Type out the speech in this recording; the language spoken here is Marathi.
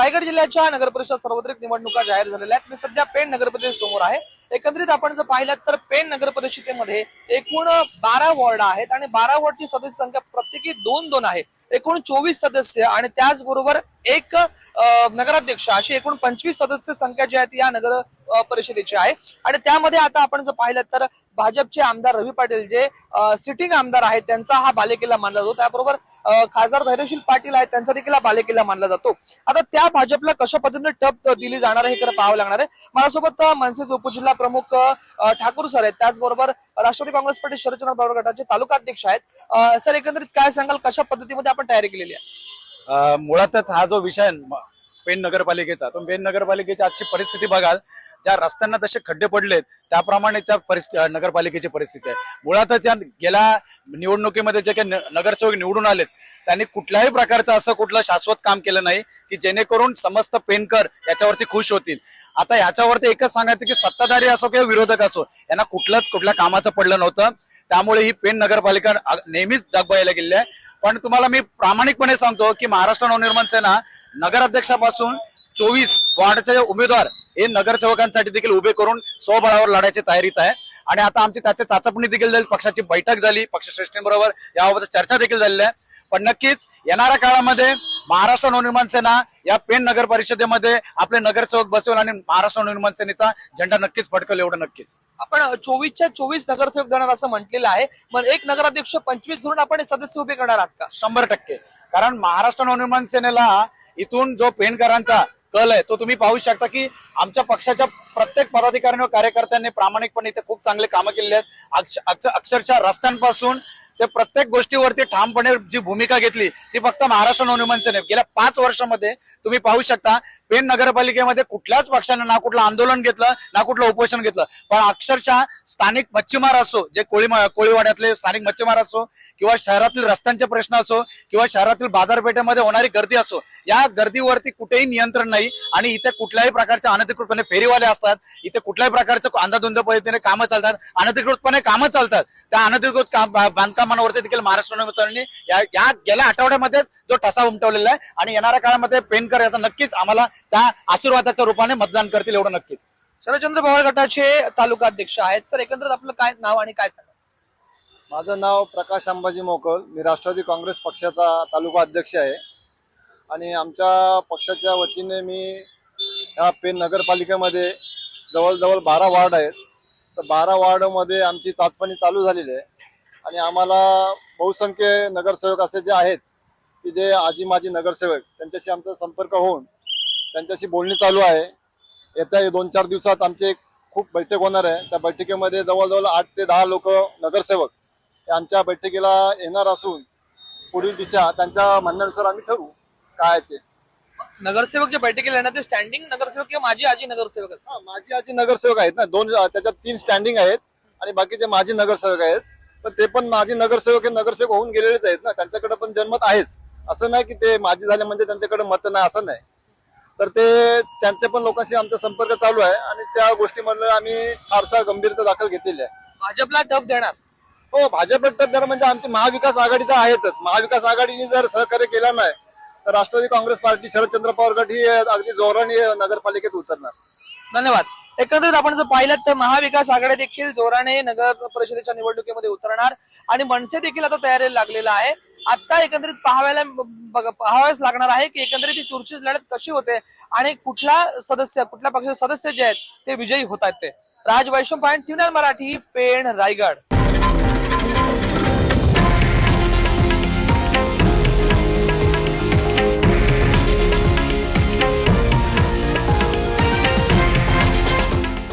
रायगड जिल्ह्याच्या नगरपरिषद सार्वत्रिक निवडणुका जाहीर झालेल्या आहेत. मी सध्या पेण नगरपरिषद समोर आहे. एकंदरीत आपण जर पाहिलं तर पेण नगरपरिषदेमध्ये एकूण बारा वॉर्ड आहेत आणि बारा वॉर्डची सदस्य संख्या प्रत्येकी दोन दोन आहे. एकूण चोवीस सदस्य आणि त्याचबरोबर एक नगराध्यक्ष अशी एकूण पंचवीस सदस्य संख्या जी आहे ती या नगर परिषदेची आहे. आणि त्यामध्ये आता आपण जर पाहिलं तर भाजपचे आमदार रवी पाटील जे सिटिंग आमदार आहेत त्यांचा हा बालेकिल्ला मानला जातो. त्याबरोबर खासदार धैर्यशील पाटील आहेत त्यांचा देखील हा बालेकिल्ला मानला जातो. आता त्या भाजपला कशा पद्धतीने टप दिली जाणार आहे हे खरं पाहावं लागणार आहे. माझ्यासोबत मनसेचे उपजिल्हा प्रमुख ठाकूर सर आहेत. त्याचबरोबर राष्ट्रवादी काँग्रेस पार्टी शरदचंद्र पवार गटाचे तालुका अध्यक्ष आहेत सर एकंदरीत काय सांगाल? कशा पद्धतीमध्ये आपण तयारी केलेली आहे? मुळातच हा जो विषय पेण नगरपालिकेचा. तो पेण नगरपालिकेची आजची परिस्थिती बघाल ज्या रस्त्यांना जसे खड्डे पडलेत त्याप्रमाणे त्या परिस्थिती नगरपालिकेची परिस्थिती आहे. मुळातच या गेल्या निवडणुकीमध्ये जे काही नगरसेवक निवडून आलेत त्यांनी कुठल्याही प्रकारचं असं कुठलं शाश्वत काम केलं नाही की जेणेकरून समस्त पेनकर याच्यावरती खुश होतील. आता याच्यावरती एकच सांगायचं की सत्ताधारी असो किंवा विरोधक असो यांना कुठलंच कुठल्या कामाचं पडलं नव्हतं. त्यामुळे ही पेन नगरपालिका नेहमीच दगबायला गेलेली आहे. पण तुम्हाला मी प्रामाणिकपणे सांगतो की महाराष्ट्र नवनिर्माण सेना नगराध्यक्षापासून चोवीस वार्डचे उमेदवार हे नगरसेवकांसाठी देखील उभे करून स्वबळावर लढायची तयारीत आहे. आणि आता आमची त्याची चाचपणी देखील झाली पक्षाची बैठक झाली पक्षश्रेष्ठींबरोबर याबाबत चर्चा देखील झालेली आहे. पण नक्कीच येणाऱ्या काळामध्ये महाराष्ट्र नवनिर्माण सेना या पेण नगर परिषदेमध्ये आपले नगरसेवक बसवेल आणि महाराष्ट्र नवनिर्माण सेनेचा झेंडा नक्कीच फडकल एवढं नक्कीच. आपण चोवीसच्या चोवीस नगरसेवक देणार असं म्हटलेलं आहे. मग एक नगराध्यक्ष पंचवीस धरून आपण सदस्य उभे करणार आहात का? शंभर टक्के. कारण महाराष्ट्र नवनिर्माण सेनेला इथून जो पेणकरांचा कल आहे तो तुम्ही पाहू शकता की आमच्या पक्षाच्या प्रत्येक पदाधिकाऱ्यांनी व कार्यकर्त्यांनी प्रामाणिकपणे इथे खूप चांगले कामं केलेली आहेत. अक्ष- अक्ष- अक्षरशः रस्त्यांपासून ते प्रत्येक गोष्टीवरती ठामपणे जी भूमिका घेतली ती फक्त महाराष्ट्र नवनिर्माण सेने गेल्या पाच वर्षामध्ये तुम्ही पाहू शकता पेण नगरपालिकेमध्ये कुठल्याच पक्षाने ना कुठलं आंदोलन घेतलं ना कुठलं उपोषण घेतलं. पण अक्षरशः स्थानिक मच्छीमार असो जे कोळी कोळीवाड्यातले स्थानिक मच्छीमार असो किंवा शहरातील रस्त्यांचे प्रश्न असो किंवा शहरातील बाजारपेठेमध्ये होणारी गर्दी असो या गर्दीवरती कुठेही नियंत्रण नाही आणि इथे कुठल्याही प्रकारचे अनधिकृतपणे फेरीवाले असतात इथे कुठल्याही प्रकारच्या अंधाधुंद पद्धतीने कामं चालतात अनधिकृतपणे कामं चालतात. त्या अनधिकृत काम- प्रमाणावरती देखील महाराष्ट्र या या गेल्या आठवड्यामध्येच जो ठसा उमटवलेला आहे आणि येणाऱ्या काळामध्ये पेनकर याचा नक्कीच आम्हाला त्या आशीर्वादाच्या रूपाने मतदान करतील एवढं नक्कीच. शरदचंद्र पवार गटाचे तालुका अध्यक्ष आहेत. सर एकंदरीत आपलं काय नाव आणि काय सांगा माझं नाव प्रकाश अंबाजी मोकल. मी राष्ट्रवादी काँग्रेस पक्षाचा तालुका अध्यक्ष आहे. आणि आमच्या पक्षाच्या वतीने मी ह्या पेन नगरपालिकेमध्ये जवळजवळ बारा वार्ड आहेत. तर बारा वार्डमध्ये आमची चाचपणी चालू झालेली आहे. आणि आम्हाला बहुसंख्य नगरसेवक असे जे आहेत की जे आजी माजी नगरसेवक त्यांच्याशी आमचा संपर्क होऊन त्यांच्याशी बोलणी चालू आहे. येत्या दोन चार दिवसात आमची एक खूप बैठक होणार आहे. त्या बैठकीमध्ये जवळजवळ आठ ते दहा लोक नगरसेवक हे आमच्या बैठकीला येणार असून पुढील दिशा त्यांच्या म्हणण्यानुसार आम्ही ठरवू काय ते. नगरसेवक जे बैठकीला येणार ते स्टँडिंग नगरसेवक किंवा माझी आजी नगरसेवक असतात हा माझी आजी नगरसेवक आहेत ना. दोन त्याच्यात तीन स्टँडिंग आहेत आणि बाकीचे माझी नगरसेवक आहेत. पण ते पण माझी नगरसेवक हे नगरसेवक होऊन गेलेलेच आहेत ना. त्यांच्याकडे पण जनमत आहेच. असं नाही की ते माझी झाले म्हणजे त्यांच्याकडे मत नाही असं नाही. तर ते त्यांच्या पण लोकांशी आमचा संपर्क चालू आहे आणि त्या गोष्टीमधलं आम्ही फारसा गंभीरता दाखल घेतलेली आहे. भाजपला टफ देणार. हो भाजप जर म्हणजे आमची महाविकास आघाडीचा आहेतच. महाविकास आघाडीने जर सहकार्य केलं नाही तर राष्ट्रवादी काँग्रेस पार्टी शरदचंद्र पवार गट ही अगदी जोराने नगरपालिकेत उतरणार. धन्यवाद. एकंदरीत आपण जर पाहिलं तर महाविकास आघाडी देखील जोराने नगर परिषदेच्या निवडणुकीमध्ये उतरणार आणि मनसे देखील आता तयारीला लागलेला आहे. आता एकंदरीत पाहाव्याला बघ- पाहाव्याच लागणार आहे की एकंदरीत ही चुरची लढत कशी होते आणि कुठला सदस्य कुठल्या पक्षाचे सदस्य जे आहेत ते विजयी होत आहेत ते. राज वैष्णव पॉईंट ट्युनल मराठी पेण रायगड.